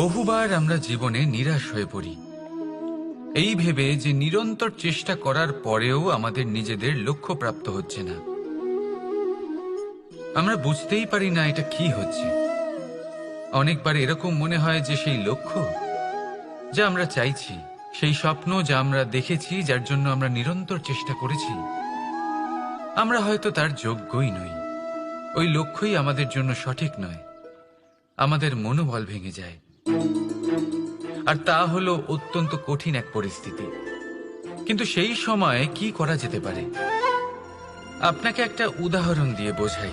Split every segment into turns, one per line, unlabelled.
বহুবার আমরা জীবনে নিরাশ হয়ে পড়ি। এই ভেবে যে নিরন্তর চেষ্টা করার পরেও আমাদের নিজেদের লক্ষ্য প্রাপ্ত হচ্ছে না। আমরা বুঝতেই পারি না এটা কি হচ্ছে। অনেকবার এরকম মনে হয় যে সেই লক্ষ্য যা আমরা চাইছি, সেই স্বপ্ন যা আমরা দেখেছি, যার জন্য আমরা নিরন্তর চেষ্টা করেছি, আমরা হয়তো তার যোগ্যই নই। ওই লক্ষ্যই আমাদের জন্য সঠিক নয়। আমাদের মনোবল ভেঙে যায়। আর তা হলো অত্যন্ত কঠিন এক পরিস্থিতি। কিন্তু সেই সময় কি করা যেতে পারে? আপনাকে একটা উদাহরণ দিয়ে বোঝাই।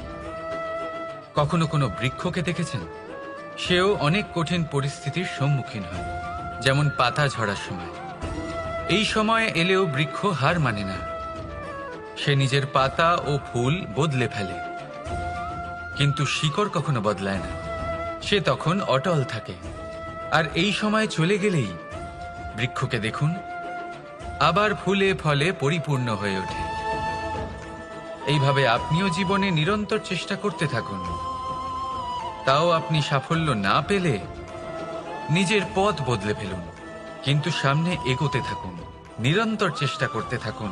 কখনো কোনো বৃক্ষকে দেখেছেন? সেও অনেক কঠিন পরিস্থিতির সম্মুখীন হয়, যেমন পাতা ঝরার সময়। এই সময় এলেও বৃক্ষ হার মানে না। সে নিজের পাতা ও ফুল বদলে ফেলে। কিন্তু শিকড় কখনো বদলায় না। সে তখন অটল থাকে। আর এই সময় চলে গেলেই বৃক্ষকে দেখুন, আবার ফুলে ফলে পরিপূর্ণ হয়ে ওঠে। এইভাবে আপনিও জীবনে নিরন্তর চেষ্টা করতে থাকুন। তাও আপনি সাফল্য না পেলে নিজের পথ বদলে ফেলুন, কিন্তু সামনে এগোতে থাকুন, নিরন্তর চেষ্টা করতে থাকুন।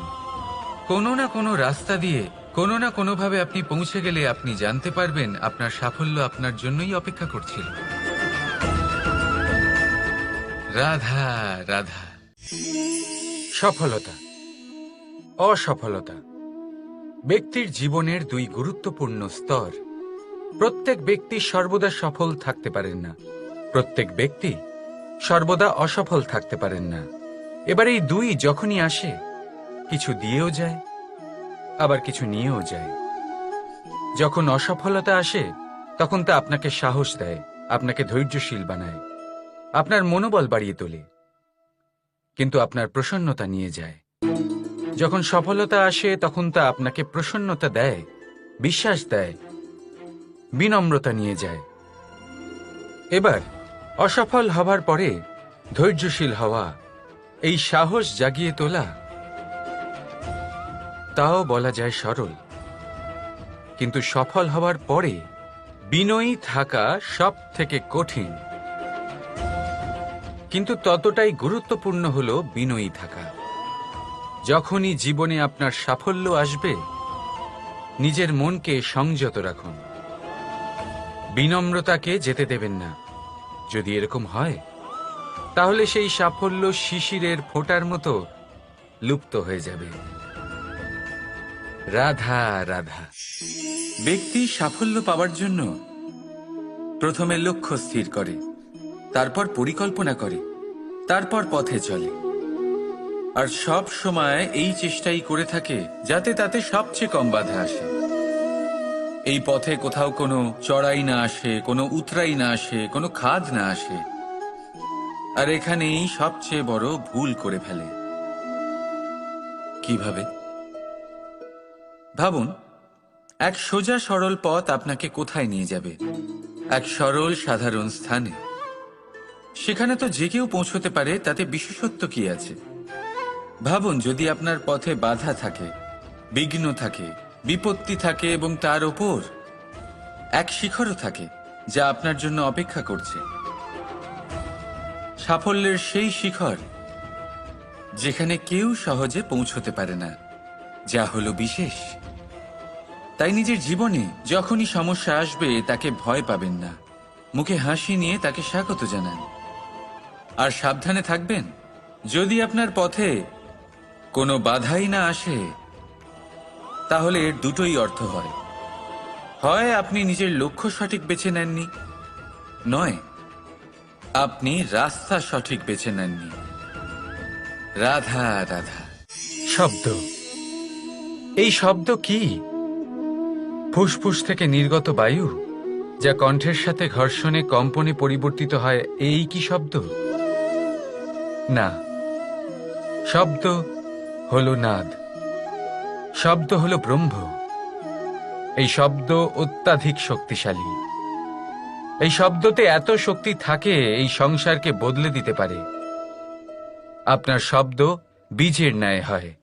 কোনো না কোনো রাস্তা দিয়ে, কোনো না কোনোভাবে আপনি পৌঁছে গেলে আপনি জানতে পারবেন আপনার সাফল্য আপনার জন্যই অপেক্ষা করছিল। রাধা রাধা। সফলতা, অসফলতা। ব্যক্তির জীবনের দুই গুরুত্বপূর্ণ স্তর। প্রত্যেক ব্যক্তি সর্বদা সফল থাকতে পারেন না। প্রত্যেক ব্যক্তি সর্বদা অসফল থাকতে পারেন না। এবার এই দুই যখনই আসে, কিছু দিয়েও যায়, আবার কিছু নিয়েও যায়। যখন অসফলতা আসে, তখন তা আপনাকে সাহস দেয়, আপনাকে ধৈর্যশীল বানায়। আপনার মনোবল বাড়িয়ে তোলে। কিন্তু আপনার প্রসন্নতা নিয়ে যায়। যখন সফলতা আসে, তখন তা আপনাকে প্রসন্নতা দেয়, বিশ্বাস দেয়, বিনম্রতা নিয়ে যায়। এবার, অসফল হবার পরে ধৈর্যশীল হওয়া, এই সাহস জাগিয়ে তোলা, তাও বলা যায় সরল। কিন্তু সফল হওয়ার পরে বিনয়ী থাকা সব থেকে কঠিন। কিন্তু ততটাই গুরুত্বপূর্ণ হল বিনয়ী থাকা। যখনই জীবনে আপনার সাফল্য আসবে, নিজের মনকে সংযত রাখুন। বিনম্রতাকে যেতে দেবেন না। যদি এরকম হয়, তাহলে সেই সাফল্য শিশিরের ফোটার মতো লুপ্ত হয়ে যাবে। রাধা রাধা। ব্যক্তি সাফল্য পাওয়ার জন্য প্রথমে লক্ষ্য স্থির করে। তারপর পরিকল্পনা করে, তারপর পথে চলে। আর সব সময় এই চেষ্টাই করে থাকে যাতে তাতে সবচেয়ে কম বাধা আসে। এই পথে কোথাও কোনো চড়াই না আসে, কোনো উতরাই না আসে, কোনো খাদ না আসে। আর এখানেই সবচেয়ে বড় ভুল করে ফেলে। কীভাবে? ভাবুন, এক সোজা সরল পথ আপনাকে কোথায় নিয়ে যাবে? এক সরল সাধারণ স্থানে। সেখানে তো যে কেউ পৌঁছতে পারে, তাতে বিশেষত্ব কি আছে? ভাবুন, যদি আপনার পথে বাধা থাকে, বিঘ্ন থাকে, বিপত্তি থাকে এবং তার ওপর এক শিখরও থাকে, যা আপনার জন্য অপেক্ষা করছে। সাফল্যের সেই শিখর যেখানে কেউ সহজে পৌঁছতে পারে না, যা হলো বিশেষ। তাই নিজের জীবনে যখনই সমস্যা আসবে, তাকে ভয় পাবেন না। মুখে হাসি নিয়ে তাকে স্বাগত জানান। আর সাবধানে থাকবেন। যদি আপনার পথে কোনো বাধাই না আসে, তাহলে এর দুটোই অর্থ হয়। হয় আপনি নিজের লক্ষ্য সঠিক বেছে নেননি, নয়, আপনি রাস্তা সঠিক বেছে নেননি। রাধা রাধা। শব্দ। এই শব্দ কি? ফুসফুস থেকে নির্গত বায়ু, যা কণ্ঠের সাথে ঘর্ষণে কম্পনে পরিবর্তিত হয়, এই কি শব্দ? না। শব্দ হলো নাদ। শব্দ হলো ব্রহ্ম। এই শব্দ অত্যাধিক শক্তিশালী। এই শব্দতে এত শক্তি থাকে, এই সংসারকে বদলে দিতে পারে। আপনার শব্দ বীজের ন্যায় হয়।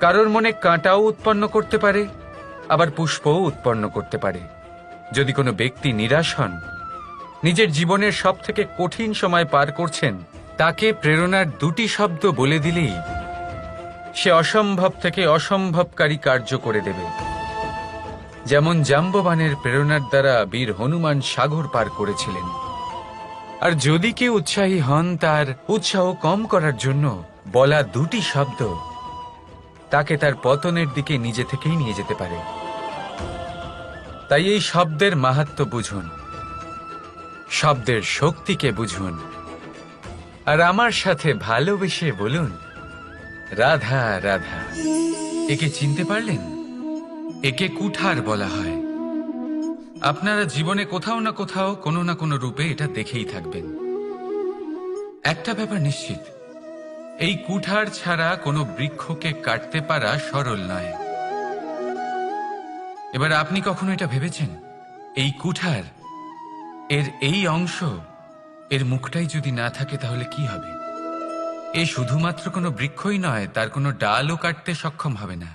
কারোর মনে কাঁটাও উৎপন্ন করতে পারে, আবার পুষ্পও উৎপন্ন করতে পারে। যদি কোনো ব্যক্তি নিরাশ হন, নিজের জীবনের সব থেকে কঠিন সময় পার করছেন তাকে প্রেরণার দুটি শব্দ বলে দিলেই সে অসম্ভব থেকে অসম্ভবকারী কার্য করে দেবে। যেমন জাম্ববানের প্রেরণার দ্বারা বীর হনুমান সাগর পার করেছিলেন। আর যদি কেউ উৎসাহী হন তার উৎসাহ কম করার জন্য বলা দুটি শব্দ, তাকে তার পতনের দিকে নিজে থেকেই নিয়ে যেতে পারে। তাই এই শব্দের মাহাত্ম বুঝুন, শব্দের শক্তিকে বুঝুন। আর আমার সাথে ভালোবেসে বলুন, রাধা রাধা। একে চিনতে পারলেন? একে কুঠার বলা হয়। আপনারা জীবনে কোথাও না কোথাও কোনো না কোনো রূপে এটা দেখেই থাকবেন। একটা ব্যাপার নিশ্চিত, এই কুঠার ছাড়া কোনো বৃক্ষকে কাটতে পারা সরল নয়। এবার আপনি কখনো এটা ভেবেছেন? এই কুঠার, এর এই অংশ এর মুখটাই যদি না থাকে তাহলে কি হবে? এ শুধুমাত্র কোনো বৃক্ষই নয়, তার কোনো ডালও কাটতে সক্ষম হবে না।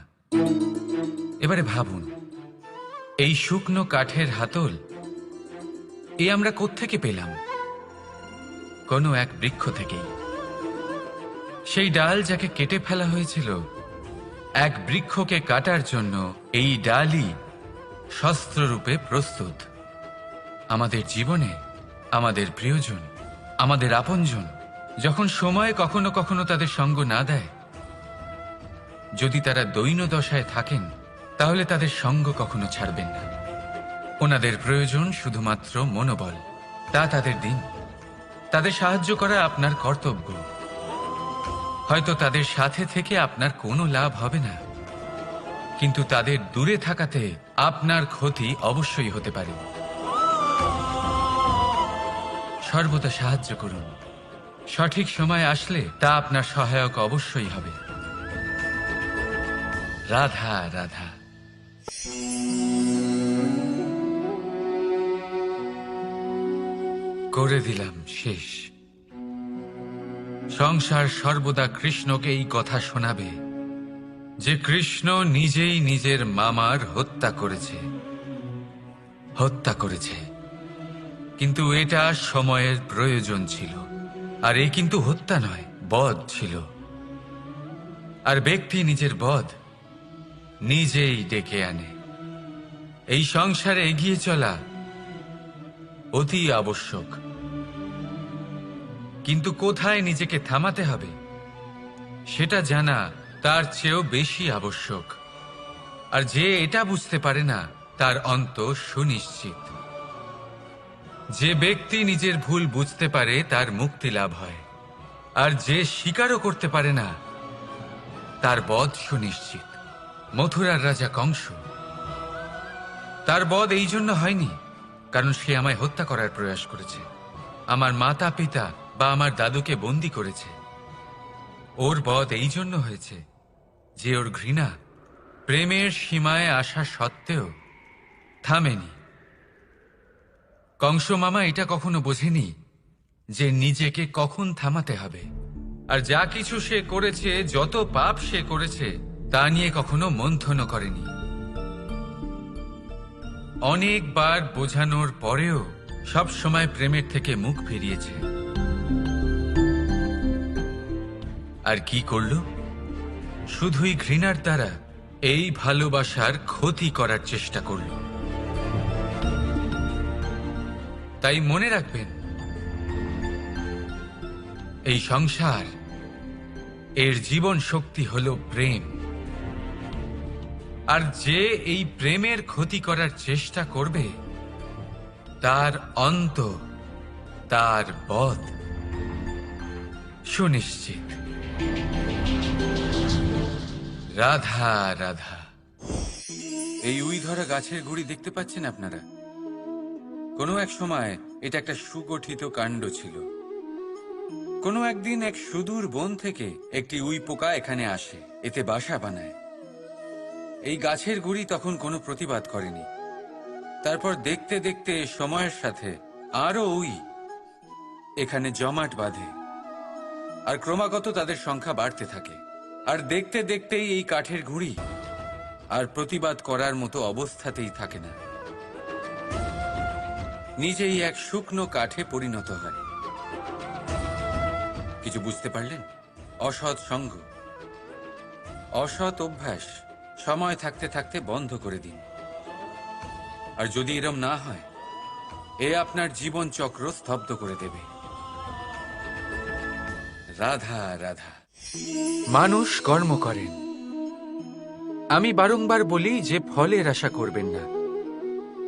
এবারে ভাবুন, এই শুকনো কাঠের হাতল, এ আমরা কোত্থেকে পেলাম? কোনো এক বৃক্ষ থেকেই। সেই ডাল যাকে কেটে ফেলা হয়েছিল, এক বৃক্ষকে কাটার জন্য এই ডালই শস্ত্ররূপে প্রস্তুত। আমাদের জীবনে আমাদের প্রিয়জন, আমাদের আপনজন, যখন সময় কখনো কখনো তাদের সঙ্গ না দেয়, যদি তারা দৈন দশায় থাকেন, তাহলে তাদের সঙ্গ কখনো ছাড়বেন না। ওনাদের প্রয়োজন শুধুমাত্র মনোবল, তা তাদের দিন। তাদের সাহায্য করা আপনার কর্তব্য। হয়তো তাদের সাথে থেকে আপনার কোনো লাভ হবে না। কিন্তু তাদের দূরে থাকাতে আপনার ক্ষতি অবশ্যই হতে পারে। সর্বদা সাহায্য করুন। সঠিক সময় আসলে তা আপনার সহায়ক অবশ্যই হবে। রাধা রাধা। করে দিলাম শেষ। সংসার সর্বদা কৃষ্ণকে এই কথা শোনাবে যে কৃষ্ণ নিজেই নিজের মামার হত্যা করেছে। হত্যা করেছে। কিন্তু এটা সময়ের প্রয়োজন ছিল। আর এই কিন্তু হত্যা নয়, বধ ছিল। আর ব্যক্তি নিজের বধ নিজেই ডেকে আনে। এই সংসারে এগিয়ে চলা অতি আবশ্যক। কিন্তু কোথায় নিজেকে থামাতে হবে? সেটা জানা তার চেয়েও বেশি আবশ্যক। আর যে এটা বুঝতে পারে না, তার অন্ত সুনিশ্চিত। যে ব্যক্তি নিজের ভুল বুঝতে পারে, তার মুক্তি লাভ হয়। আর যে স্বীকারও করতে পারে না, তার বধ সুনিশ্চিত। মথুরার রাজা কংস। তার বধ এই জন্য হয়নি, কারণ সে আমায় হত্যা করার প্রয়াস করেছে। আমার মাতা পিতা বা আমার দাদুকে বন্দি করেছে। ওর বধ এই জন্য হয়েছে যে ওর ঘৃণা প্রেমের সীমায় আসা সত্ত্বেও থামেনি। কংস মামা এটা কখনো বোঝেনি যে নিজেকে কখন থামাতে হবে। আর যা কিছু সে করেছে, যত পাপ সে করেছে, তা নিয়ে কখনো মন্থনও করেনি। অনেকবার বোঝানোর পরেও সব সময় প্রেমের থেকে মুখ ফিরিয়েছে। আর কি করল? শুধুই ঘৃণার দ্বারা এই ভালোবাসার ক্ষতি করার চেষ্টা করল। তাই মনে রাখবেন, এই সংসার, এর জীবন শক্তি হল প্রেম। আর যে এই প্রেমের ক্ষতি করার চেষ্টা করবে, তার অন্ত, তার বধ সুনিশ্চিত। রাধা রাধা। এই উই ধরা গাছের গুড়ি দেখতে পাচ্ছেন আপনারা? কোনো এক সময় এটা একটা সুগঠিত কাণ্ড ছিল। কোনো একদিন এক সুদূর বন থেকে একটি উই পোকা এখানে আসে, এতে বাসা বানায়। এই গাছের গুড়ি তখন কোনো প্রতিবাদ করেনি। তারপর দেখতে দেখতে সময়ের সাথে আরও উই এখানে জমাট বাঁধে, আর ক্রমাগত তাদের সংখ্যা বাড়তে থাকে। আর দেখতে দেখতেই এই কাঠের ঘুড়ি আর প্রতিবাদ করার মতো অবস্থাতেই থাকে না। নিজেই এক শুকনো কাঠে পরিণত হয়। কিছু বুঝতে পারলেন? অসৎ সঙ্গ। অসৎ অভ্যাস সময় থাকতে থাকতে বন্ধ করে দিন। আর যদি এরম না হয়, এ আপনার জীবন চক্র স্তব্ধ করে দেবে। রাধা রাধা।
মানুষ কর্ম করেন। আমি বারংবার বলি যে ফলের আশা করবেন না।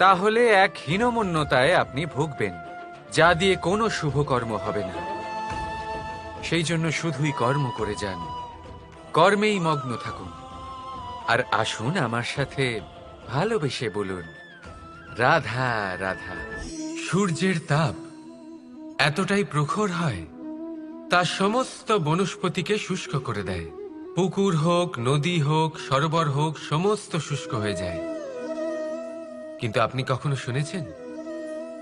তাহলে এক হীনমন্যতায় আপনি ভুগবেন, যা দিয়ে কোনো শুভকর্ম হবে না। সেই জন্য শুধুই কর্ম করে যান, কর্মেই মগ্ন থাকুন। আর আসুন আমার সাথে ভালোবেসে বলুন, রাধা রাধা।
সূর্যের তাপ এতটাই প্রখর হয়, তা সমস্ত বনস্পতিকে শুষ্ক করে দেয়। পুকুর হোক, নদী হোক, সরোবর হোক, সমস্ত শুষ্ক হয়ে যায়। কিন্তু আপনি কখনো শুনেছেন?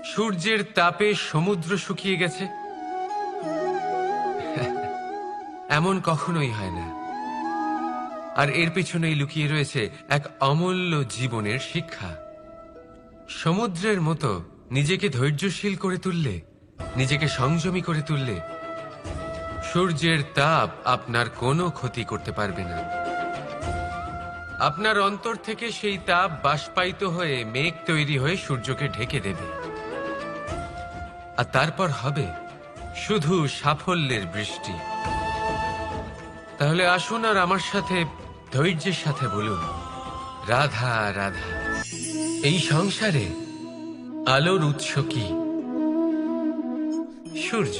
সূর্যের তাপে সমুদ্র শুকিয়ে গেছে? এমন কখনোই হয় না। আর এর পিছনেই লুকিয়ে রয়েছে এক অমূল্য জীবনের শিক্ষা। সমুদ্রের মতো নিজেকে ধৈর্যশীল করে তুললে, নিজেকে সংযমী করে তুললে, সূর্যের তাপ আপনার কোনো ক্ষতি করতে পারবে না। আপনার অন্তর থেকে সেই তাপ বাষ্পায়িত হয়ে মেঘ তৈরি হয়ে সূর্যকে ঢেকে দেবে। আর তারপর হবে শুধু সাফল্যের বৃষ্টি। তাহলে আসুন আর আমার সাথে ধৈর্যের সাথে বলুন, রাধা রাধা, এই সংসারে আলোর উৎস কি? সূর্য,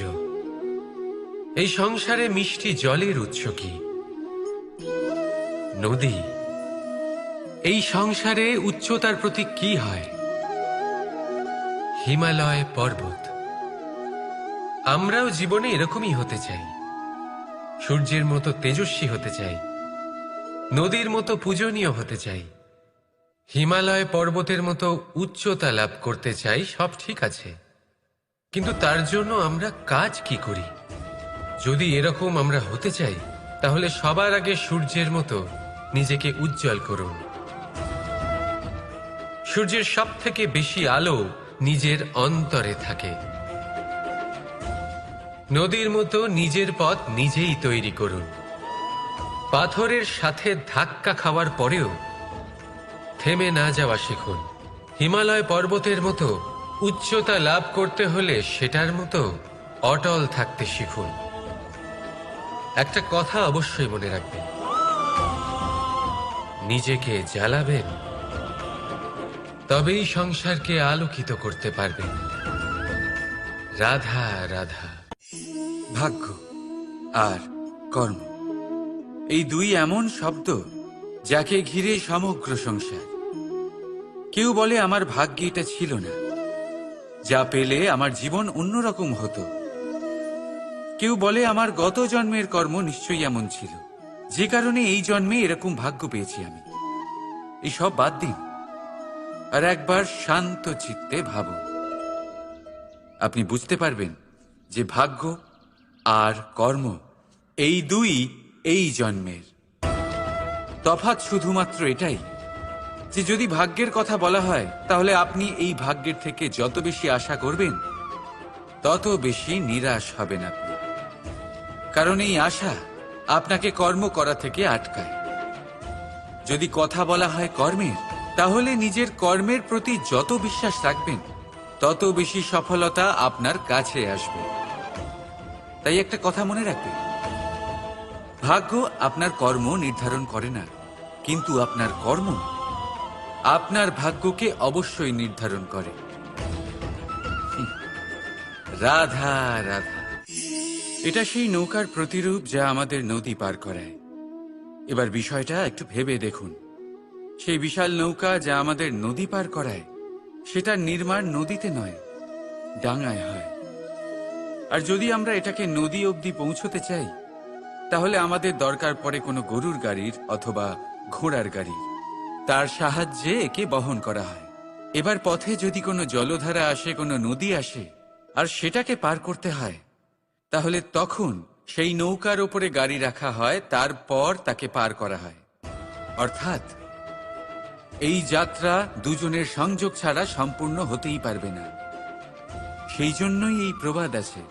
এই সংসারে মিষ্টি জলের উৎস কি? নদী এই সংসারে উচ্চতার প্রতি কি হয়? হিমালয় পর্বত। আমরাও জীবনে এরকমই হতে চাই। সূর্যের মতো তেজস্বী হতে চাই। নদীর মতো পূজনীয় হতে চাই। হিমালয় পর্বতের মতো উচ্চতা লাভ করতে চাই, সব ঠিক আছে। কিন্তু তার জন্য আমরা কাজ কি করি? যদি এরকম আমরা হতে চাই, তাহলে সবার আগে সূর্যের মতো নিজেকে উজ্জ্বল করুন। সূর্যের সব থেকে বেশি আলো নিজের অন্তরে থাকে। নদীর মতো নিজের পথ নিজেই তৈরি করুন। পাথরের সাথে ধাক্কা খাওয়ার পরেও থেমে না যাওয়া শিখুন। হিমালয় পর্বতের মতো উচ্চতা লাভ করতে হলে সেটার মতো অটল থাকতে শিখুন। একটা কথা অবশ্যই মনে রাখবেন। নিজেকে জ্বালাবেন। তবেই সংসারকে আলোকিত করতে পারবেন রাধা রাধা। ভাগ্য আর কর্ম। এই দুই এমন শব্দ যাকে ঘিরে সমগ্র সংসার। কেউ বলে, আমার ভাগ্যে এটা ছিল না। যা পেলে আমার জীবন অন্যরকম হতো। কেউ বলে, আমার গত জন্মের কর্ম নিশ্চয়ই এমন ছিল। যে কারণে এই জন্মে এরকম ভাগ্য পেয়েছি আমি। এই সব বাদ দিন। আর একবার শান্ত চিত্তে ভাবুন আপনি বুঝতে পারবেন যে ভাগ্য আর কর্ম এই দুই এই জন্মের। তফাৎ শুধুমাত্র এটাই যে যদি ভাগ্যের কথা বলা হয়, তাহলে আপনি এই ভাগ্যের থেকে যত বেশি আশা করবেন, তত বেশি নিরাশ হবেন আপনি। কারণ এই আশা আপনাকে কর্ম করা থেকে আটকায়। যদি কথা বলা হয় কর্মের তাহলে নিজের কর্মের প্রতি যত বিশ্বাস রাখবেন, তত বেশি সফলতা আপনার কাছে আসবে। তাই একটা কথা মনে রাখবেন। ভাগ্য আপনার কর্ম নির্ধারণ করে না, কিন্তু আপনার কর্ম আপনার ভাগ্যকে অবশ্যই নির্ধারণ করে। রাধা রাধা। এটা সেই নৌকার প্রতিরূপ যা আমাদের নদী পার করায়। এবার বিষয়টা একটু ভেবে দেখুন। সেই বিশাল নৌকা যা আমাদের নদী পার করায়, সেটার নির্মাণ নদীতে নয়,
ডাঙায় হয়। আর যদি আমরা এটাকে নদী অবধি পৌঁছতে চাই, তাহলে আমাদের দরকার পড়ে কোনো গরুর গাড়ির অথবা ঘোড়ার গাড়ির তার সাহায্যে একে বহন করা হয়। এবার পথে যদি কোনো জলধারা আসে, কোনো নদী আসে, আর সেটাকে পার করতে হয়, তাহলে তখন সেই নৌকার ওপরে গাড়ি রাখা হয়, তারপর তাকে পার করা হয়। অর্থাৎ এই যাত্রা দুজনের সংযোগ ছাড়া সম্পূর্ণ হতেই পারবে না। সেই জন্যই এই প্রবাদ আছে,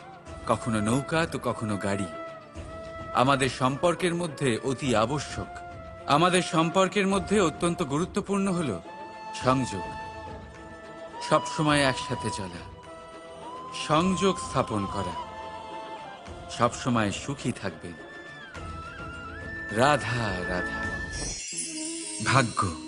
কখনো নৌকা তো কখনো গাড়ি। আমাদের সম্পর্কের মধ্যে অতি আবশ্যক। আমাদের সম্পর্কের মধ্যে অত্যন্ত গুরুত্বপূর্ণ হল সংযোগ। সবসময় একসাথে চলা। সংযোগ স্থাপন করা। সবসময় সুখী থাকবেন। রাধা রাধা। ভাগ্য।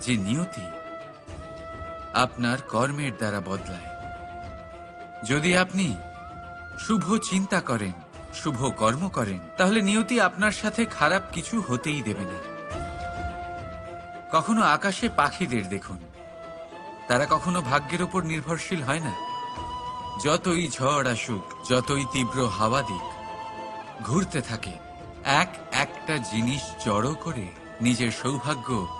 যে নিয়তি আপনার কর্মের দ্বারা বদলায়। যদি আপনি শুভ চিন্তা করেন, শুভ কর্ম করেন, তাহলে নিয়তি আপনার সাথে খারাপ কিছু হতেই দেবে না। কখনো আকাশে পাখিদের দেখুন। তারা কখনো ভাগ্যের ওপর নির্ভরশীল হয় না। যতই ঝড় আসুক, যতই তীব্র হাওয়া দিক, ঘুরতে থাকে। এক একটা জিনিস জড়ো করে নিজের সৌভাগ্য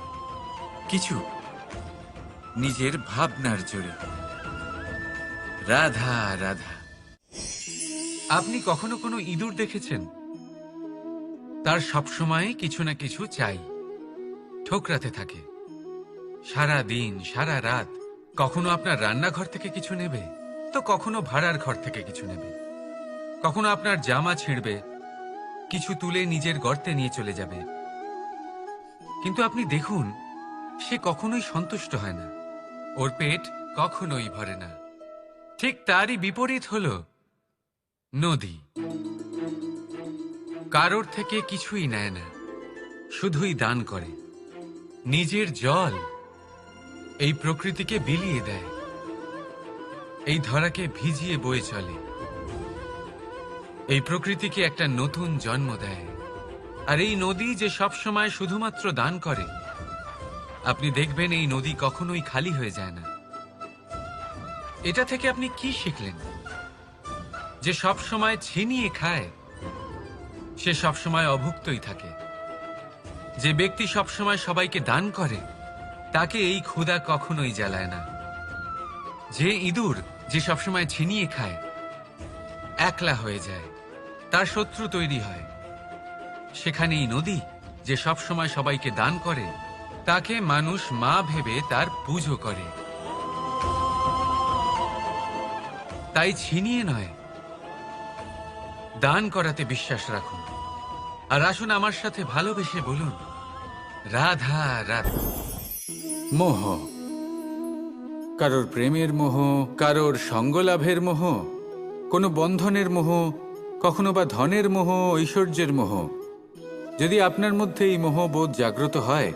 কিছু নিজের ভাবনার জোরে। রাধা রাধা। আপনি কখনো কোনো ইঁদুর দেখেছেন? তার সবসময় কিছু না কিছু চাই। ঠোকরাতে থাকে। সারা দিন, সারা রাত কখনো আপনার রান্নাঘর থেকে কিছু নেবে? তো কখনো ভাড়ার ঘর থেকে কিছু নেবে? কখনো আপনার জামা ছিঁড়বে? কিছু তুলে নিজের গর্তে নিয়ে চলে যাবে? কিন্তু আপনি দেখুন সে কখনোই সন্তুষ্ট হয় না। ওর পেট কখনোই ভরে না। ঠিক তারই বিপরীত হল নদী। কারোর থেকে কিছুই নেয় না, শুধুই দান করে। নিজের জল এই প্রকৃতিকে বিলিয়ে দেয়। এই ধরাকে ভিজিয়ে বয়ে চলে। এই প্রকৃতিকে একটা নতুন জন্ম দেয়। আর এই নদী যে সবসময় শুধুমাত্র দান করে আপনি দেখবেন এই নদী কখনোই খালি হয়ে যায় না। এটা থেকে আপনি কি শিখলেন? যে সব সময় ছিনিয়ে খায়, সে সব সময় অভুক্তই থাকে। যে ব্যক্তি সব সময় সবাইকে দান করে, তাকে এই ক্ষুধা কখনোই জ্বালায় না। যে ইঁদুর যে সবসময় ছিনিয়ে খায়, একলা হয়ে যায়, তার শত্রু তৈরি হয়। সেখানেই নদী যে সব সময় সবাইকে দান করে তাকে মানুষ মা ভেবে তার পুজো করে। তাই ছিনিয়ে নয়। দান করাতে বিশ্বাস রাখুন। আর আসুন আমার সাথে ভালোবেসে বলুন, রাধা রাধা। মোহ। কারোর প্রেমের মোহ, কারোর সঙ্গলাভের মোহ, কোনো বন্ধনের মোহ, কখনো বা ধনের মোহ, ঐশ্বর্যের মোহ। যদি আপনার মধ্যে এই মোহবোধ জাগ্রত হয়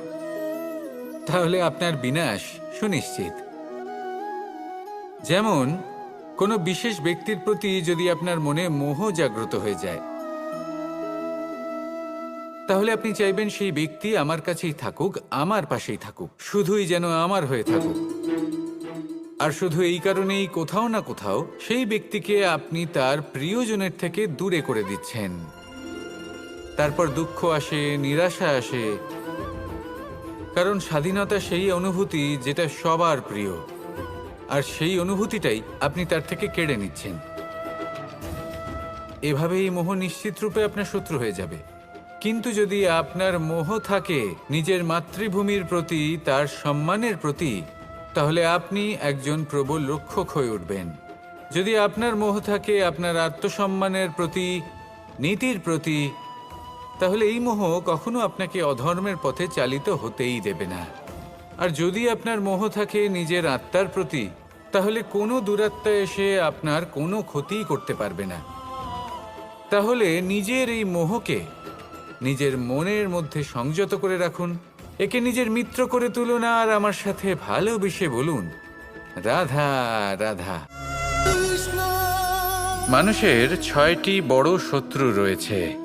তাহলে আপনার বিনাশ সুনিশ্চিত। যেমন, কোনো বিশেষ ব্যক্তির প্রতি যদি আপনার মনে মোহ জাগ্রত হয়ে যায়, তাহলে আপনি চাইবেন সেই ব্যক্তি আমার কাছেই থাকুক, আমার পাশেই থাকুক, শুধুই যেন আমার হয়ে থাকুক। আর শুধু এই কারণেই কোথাও না কোথাও সেই ব্যক্তিকে আপনি তার প্রিয়জনের থেকে দূরে করে দিচ্ছেন। তারপর দুঃখ আসে, নিরাশা আসে কারণ স্বাধীনতা সেই অনুভূতি যেটা সবার প্রিয়।
আর সেই অনুভূতিটাই আপনি তার থেকে কেড়ে নিচ্ছেন। এভাবে এই মোহ নিশ্চিত রূপে আপনার শত্রু হয়ে যাবে। কিন্তু যদি আপনার মোহ থাকে নিজের মাতৃভূমির প্রতি, তার সম্মানের প্রতি, তাহলে আপনি একজন প্রবল রক্ষক হয়ে উঠবেন। যদি আপনার মোহ থাকে আপনার আত্মসম্মানের প্রতি, নীতির প্রতি তাহলে এই মোহ কখনো আপনাকে অধর্মের পথে চালিত হতেই দেবে না। আর যদি আপনার মোহ থাকে নিজের আত্মার প্রতি তাহলে কোনো দুরাত্মা এসে আপনার কোনো ক্ষতিই করতে পারবে না। তাহলে নিজের এই মোহকে নিজের মনের মধ্যে সংযত করে রাখুন একে নিজের মিত্র করে তুলুন আর আমার সাথে ভালোবেসে বলুন রাধা রাধা। মানুষের ছয়টি বড় শত্রু রয়েছে।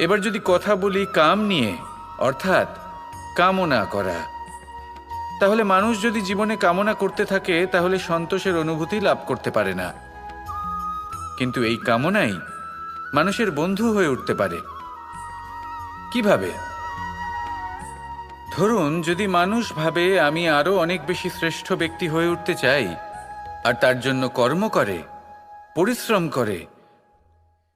এবার যদি কথা বলি কাম নিয়ে, অর্থাৎ কামনা করা, তাহলে মানুষ যদি জীবনে কামনা করতে থাকে, তাহলে সন্তোষের অনুভূতি লাভ করতে পারে না। কিন্তু এই কামনাই মানুষের বন্ধু হয়ে উঠতে পারে। কীভাবে? ধরুন, যদি মানুষ ভাবে আমি আরও অনেক বেশি শ্রেষ্ঠ ব্যক্তি হয়ে উঠতে চাই, আর তার জন্য কর্ম করে, পরিশ্রম করে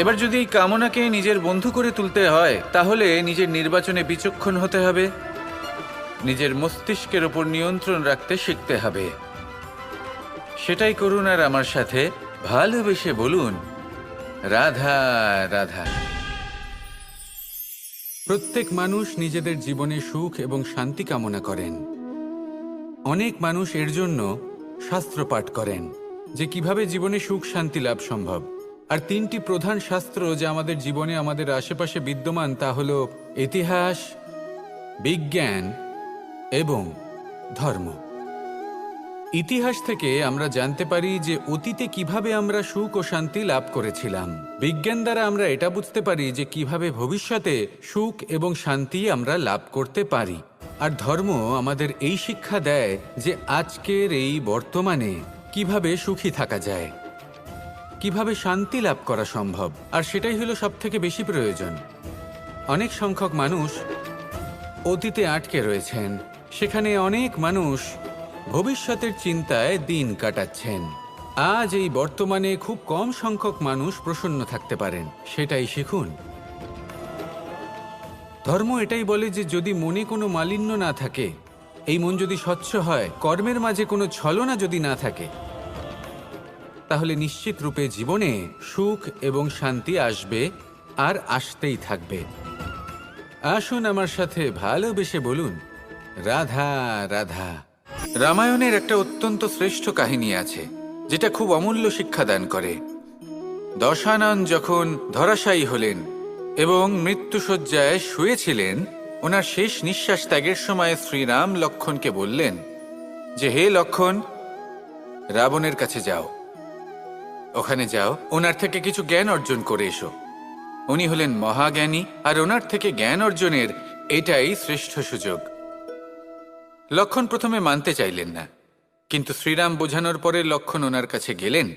এবার যদি এই কামনাকে নিজের বন্ধু করে তুলতে হয়, তাহলে নিজের নির্বাচনে বিচক্ষণ হতে হবে। নিজের মস্তিষ্কের ওপর নিয়ন্ত্রণ রাখতে শিখতে হবে। সেটাই করুন আর আমার সাথে ভালোবেসে বলুন, রাধা রাধা। প্রত্যেক মানুষ নিজেদের জীবনে সুখ এবং শান্তি কামনা করেন। অনেক মানুষ এর জন্য শাস্ত্র পাঠ করেন, যে কীভাবে জীবনে সুখ শান্তি লাভ সম্ভব। আর তিনটি প্রধান শাস্ত্র যা আমাদের জীবনে আমাদের আশেপাশে বিদ্যমান, তা হল ইতিহাস, বিজ্ঞান এবং ধর্ম। ইতিহাস থেকে আমরা জানতে পারি যে অতীতে কীভাবে আমরা সুখ ও শান্তি লাভ করেছিলাম। বিজ্ঞান দ্বারা আমরা এটা বুঝতে পারি যে কীভাবে ভবিষ্যতে সুখ এবং শান্তি আমরা লাভ করতে পারি। আর ধর্ম আমাদের এই শিক্ষা দেয় যে আজকের এই বর্তমানে কীভাবে সুখী থাকা যায়। কীভাবে শান্তি লাভ করা সম্ভব? আর সেটাই হলো সব থেকে বেশি প্রয়োজন। অনেক সংখ্যক মানুষ অতীতে আটকে রয়েছেন। সেখানে অনেক মানুষ ভবিষ্যতের চিন্তায় দিন কাটাচ্ছেন। আজ এই বর্তমানে খুব কম সংখ্যক মানুষ প্রসন্ন থাকতে পারেন। সেটাই শিখুন। ধর্ম এটাই বলে যে যদি মনে কোনো মালিন্য না থাকে, এই মন যদি স্বচ্ছ হয়, কর্মের মাঝে কোনো ছলনা যদি না থাকে তাহলে নিশ্চিত রূপে জীবনে সুখ এবং শান্তি আসবে আর আসতেই থাকবে। আসুন আমার সাথে ভালোবেসে বলুন, রাধা রাধা। রামায়ণের একটা অত্যন্ত শ্রেষ্ঠ কাহিনী আছে, যেটা খুব অমূল্য শিক্ষাদান করে। দশানন যখন ধরাশায়ী হলেন এবং মৃত্যুসজ্জায় শুয়েছিলেন, ওনার শেষ নিঃশ্বাস ত্যাগের সময় শ্রীরাম লক্ষণকে বললেন যে, হে লক্ষণ, রাবণের কাছে যাও। ওখানে যাও। ওনার থেকে কিছু জ্ঞান অর্জন করে এসো। উনি হলেন মহাজ্ঞানী, আর ওনার থেকে জ্ঞান অর্জনের এটাই শ্রেষ্ঠ সুযোগ। লক্ষণ প্রথমে মানতে চাইলেন না, কিন্তু শ্রীরাম বোঝানোর পরে লক্ষণ ওনার কাছে গেলেন।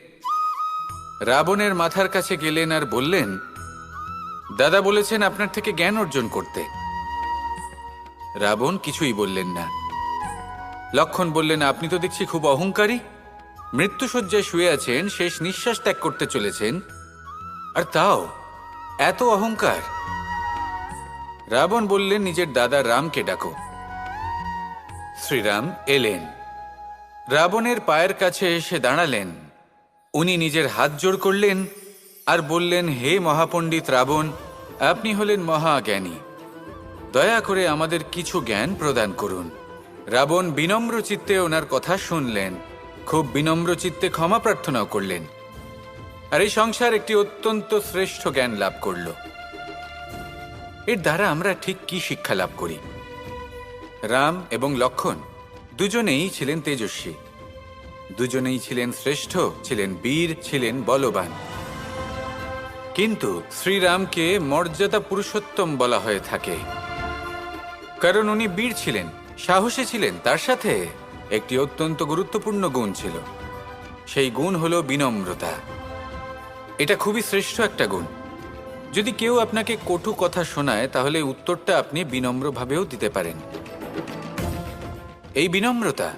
রাবণের মাথার কাছে গেলেন আর বললেন, দাদা বলেছেন আপনার থেকে জ্ঞান অর্জন করতে। রাবণ কিছুই বললেন না। লক্ষণ বললেন, আপনি তো দেখছি খুব অহংকারী। মৃত্যুসজ্জায় শুয়ে আছেন, শেষ নিঃশ্বাস ত্যাগ করতে চলেছেন। আর তাও, এত অহংকার। রাবণ বললেন, নিজের দাদা রামকে ডাকো। শ্রীরাম এলেন। রাবণের পায়ের কাছে এসে দাঁড়ালেন। উনি নিজের হাত জোড় করলেন আর বললেন, হে মহাপণ্ডিত রাবণ,
আপনি হলেন মহাজ্ঞানী। দয়া করে আমাদের কিছু জ্ঞান প্রদান করুন। রাবণ বিনম্র চিত্তে ওনার কথা শুনলেন। খুব বিনম্র চিত্তে ক্ষমা প্রার্থনাও করলেন। আর এই সংসার একটি অত্যন্ত শ্রেষ্ঠ জ্ঞান লাভ করল। এর দ্বারা আমরা ঠিক কি শিক্ষা লাভ করি? রাম এবং লক্ষণ দুজনেই ছিলেন তেজস্বী। দুজনেই ছিলেন শ্রেষ্ঠ, ছিলেন বীর, ছিলেন বলবান। কিন্তু শ্রীরামকে মর্যাদা পুরুষোত্তম বলা হয়ে থাকে। কারণ উনি বীর ছিলেন, সাহসী ছিলেন, তার সাথে একটি অত্যন্ত গুরুত্বপূর্ণ গুণ ছিল। সেই গুণ হলো বিনম্রতা। এটা খুবই শ্রেষ্ঠ একটা গুণ। যদি কেউ আপনাকে কটু কথা শোনায়, তাহলে উত্তরটা আপনি বিনম্রভাবেও দিতে পারেন। এই বিনম্রতা।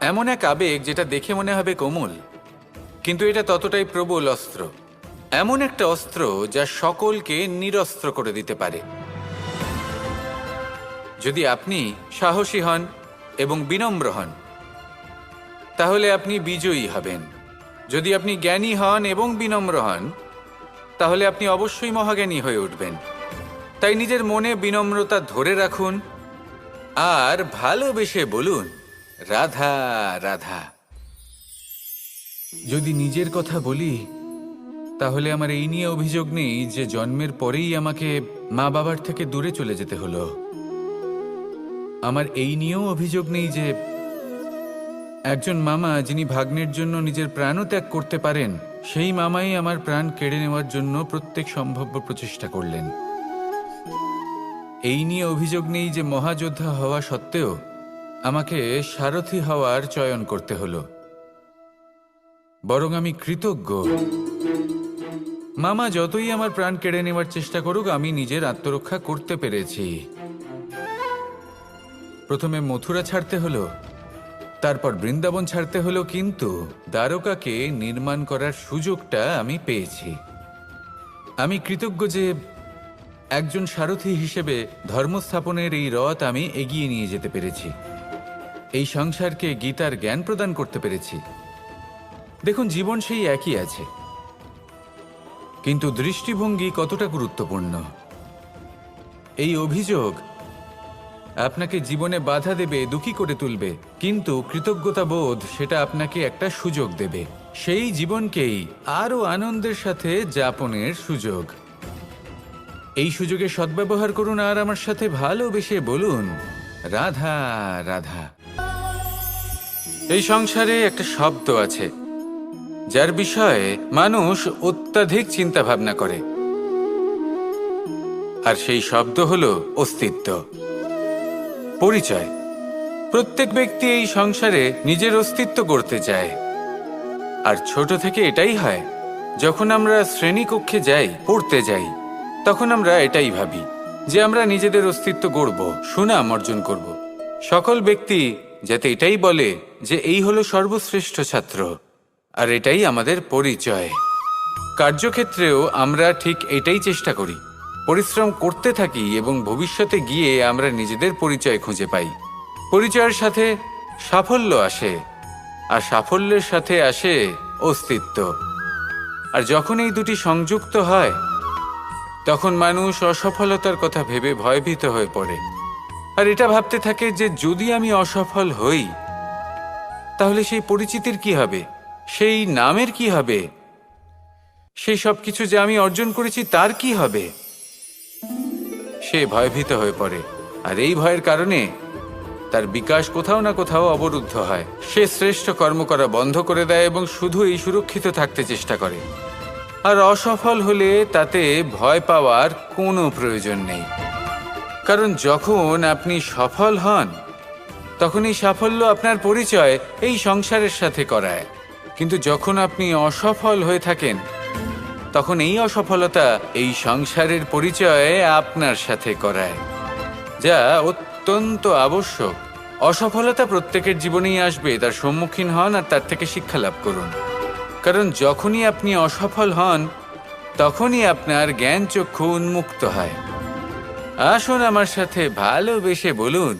এমন এক আবেগ যেটা দেখে মনে হবে কোমল, কিন্তু এটা ততটাই প্রবল অস্ত্র। এমন একটা অস্ত্র যা সকলকে নিরস্ত্র করে দিতে পারে। যদি আপনি সাহসী হন এবং বিনম্র হন, তাহলে আপনি বিজয়ী হবেন। যদি আপনি জ্ঞানী হন এবং বিনম্র হন, তাহলে আপনি অবশ্যই মহাজ্ঞানী হয়ে উঠবেন। তাই নিজের মনে বিনম্রতা ধরে রাখুন আর ভালোবেসে বলুন, রাধা রাধা। যদি নিজের কথা বলি, তাহলে আমার এই নিয়ে অভিযোগ নেই যে জন্মের পরেই আমাকে মা বাবার থেকে দূরে চলে যেতে হলো। আমার এই নিয়েও অভিযোগ নেই যে একজন মামা যিনি ভাগ্নের জন্য নিজের প্রাণও ত্যাগ করতে পারেন, সেই মামাই আমার প্রাণ কেড়ে নেওয়ার জন্য প্রত্যেক সম্ভাব্য প্রচেষ্টা করলেন। এই নিয়ে অভিযোগ নেই যে মহাযোদ্ধা হওয়া সত্ত্বেও আমাকে সারথি হওয়ার চয়ন করতে হলো। বরং আমি কৃতজ্ঞ। মামা যতই আমার প্রাণ কেড়ে নেওয়ার চেষ্টা করুক, আমি নিজের আত্মরক্ষা করতে পেরেছি। প্রথমে মথুরা ছাড়তে হলো, তারপর বৃন্দাবন ছাড়তে হলো, কিন্তু দ্বারকাকে নির্মাণ করার সুযোগটা আমি পেয়েছি। আমি কৃতজ্ঞ যে একজন সারথি হিসেবে ধর্মস্থাপনের এই রথ আমি এগিয়ে নিয়ে যেতে পেরেছি। এই সংসারকে গীতার জ্ঞান প্রদান করতে পেরেছি। দেখুন, জীবন সেই একই আছে। কিন্তু দৃষ্টিভঙ্গি কতটা গুরুত্বপূর্ণ? এই অভিযোগ আপনাকে জীবনে বাধা দেবে, দুঃখী করে তুলবে। কিন্তু কৃতজ্ঞতা বোধ সেটা আপনাকে একটা সুযোগ দেবে। সেই জীবনকেই আরও আনন্দের সাথে যাপনের সুযোগ। এই সুযোগে সদ্ব্যবহার করুন আর আমার সাথে ভালোবেসে বলুন, রাধা রাধা। এই সংসারে একটা শব্দ আছে, যার বিষয়ে মানুষ অত্যাধিক চিন্তা ভাবনা করে। আর সেই শব্দ হলো অস্তিত্ব। পরিচয়। প্রত্যেক ব্যক্তি এই সংসারে নিজের অস্তিত্ব করতে চায়। আর ছোট থেকে এটাই হয়, যখন আমরা শ্রেণীকক্ষে যাই, পড়তে যাই, তখন আমরা এটাই ভাবি যে আমরা নিজেদের অস্তিত্ব গড়ব, সুনাম অর্জন করব। সকল ব্যক্তি যাতে এটাই বলে যে এই হলো সর্বশ্রেষ্ঠ ছাত্র, আর এটাই আমাদের পরিচয়। কার্যক্ষেত্রেও আমরা ঠিক এটাই চেষ্টা করি। পরিশ্রম করতে থাকি এবং ভবিষ্যতে গিয়ে আমরা নিজেদের পরিচয় খুঁজে পাই। পরিচয়ের সাথে সাফল্য আসে, আর সাফল্যের সাথে আসে অস্তিত্ব। আর যখন এই দুটি সংযুক্ত হয়, তখন মানুষ অসফলতার কথা ভেবে ভয়ভীত হয়ে পড়ে। আর এটা ভাবতে থাকে যে যদি আমি অসফল হই, তাহলে সেই পরিচিতির কি হবে? সেই নামের কি হবে? সেই সব কিছু যে আমি অর্জন করেছি, তার কি হবে? সে ভয়ভীত হয়ে পড়ে। আর এই ভয়ের কারণে তার বিকাশ কোথাও না কোথাও অবরুদ্ধ হয়। সে শ্রেষ্ঠ কর্ম করা বন্ধ করে দেয় এবং শুধু এই সুরক্ষিত থাকতে চেষ্টা করে। আর অসফল হলে তাতে ভয় পাওয়ার কোনো প্রয়োজন নেই। কারণ যখন আপনি সফল হন, তখন এই সাফল্য আপনার পরিচয় এই সংসারের সাথে করায়। কিন্তু যখন আপনি অসফল হয়ে থাকেন তখন এই অসফলতা এই সংসারের পরিচয় আপনার সাথে করায়, যা অত্যন্ত আবশ্যক। অসফলতা প্রত্যেকের জীবনেই আসবে, তার সম্মুখীন হন আর তার থেকে শিক্ষা লাভ করুন। কারণ যখনই আপনি অসফল হন, তখনই আপনার জ্ঞান চক্ষু উন্মুক্ত হয়। আসুন আমার সাথে ভালোবেসে বলুন